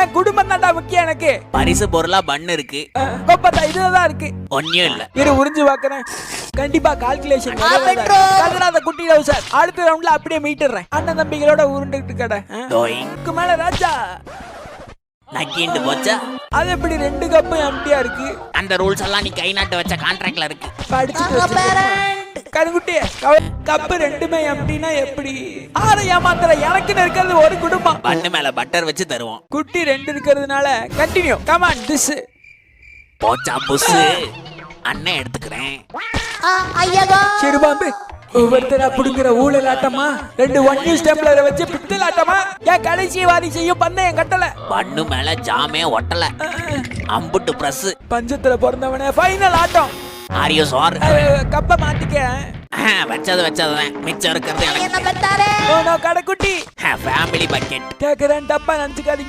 என் குடும்பம் தான்டா முக்கியம் எனக்கு? பரிசு பொருளா பண்ணு இருக்கு. கொப்பத்தா இதுலதான் இருக்கு. ஒன்னும் இல்ல. இரு உறிஞ்சு பாக்குறேன். கண்டிப்பா கால்குலேஷன் கதறாத குட்டி சார் அடுத்த ரவுண்ட்ல அப்படியே மீட்டுறேன். அண்ணன் தம்பிகளோட உருண்டுகிட்டு கடை இதுக்கு மேல ராஜா. நக்கிண்டு போச்சா? அது எப்படி ரெண்டு கப்பும் எம்டியா இருக்கு? அந்த ரூல்ஸ் எல்லாம் நீ கை நாட்டு வச்ச கான்ட்ராக்ட்ல இருக்கு. படிச்சுட்டு கவ- கப்பு ரெண்டுமே எம்டினா எப்படி? ஆறு ஏமாத்துற எனக்குன்னு இருக்கிறது ஒரு குடும்பம். பண்ணு மேல பட்டர் வச்சு தருவோம். குட்டி ரெண்டு இருக்கிறதுனால கண்டினியூ கமான் திஸ் போச்சா புஸ்ஸு அண்ணன் எடுத்துக்கிறேன். சிறுபாம்பு ஒவ்வொருத்தரா புடுங்குற ஊழல் ஆட்டமா? ரெண்டு ஒன் நியூஸ் டெம்ப்ளரை வச்சு பித்தல் ஆட்டமா? ஏன் கடைசி வாரி செய்யும் பண்ண என் கட்டல பண்ணு மேல ஜாமே ஒட்டல. அம்புட்டு பிரஸ் பஞ்சத்துல பிறந்தவனே ஃபைனல் ஆட்டம். ஆரியோ சார் கப்ப மாட்டிக்க வச்சது வச்சதுதான் மிச்சம் இருக்கிறது எனக்கு. நோ, நோ, கடைக்குட்டி. ஃபேமிலி பக்கெட் கேக்குறேன் தப்பா நினைச்சுக்காதீங்க.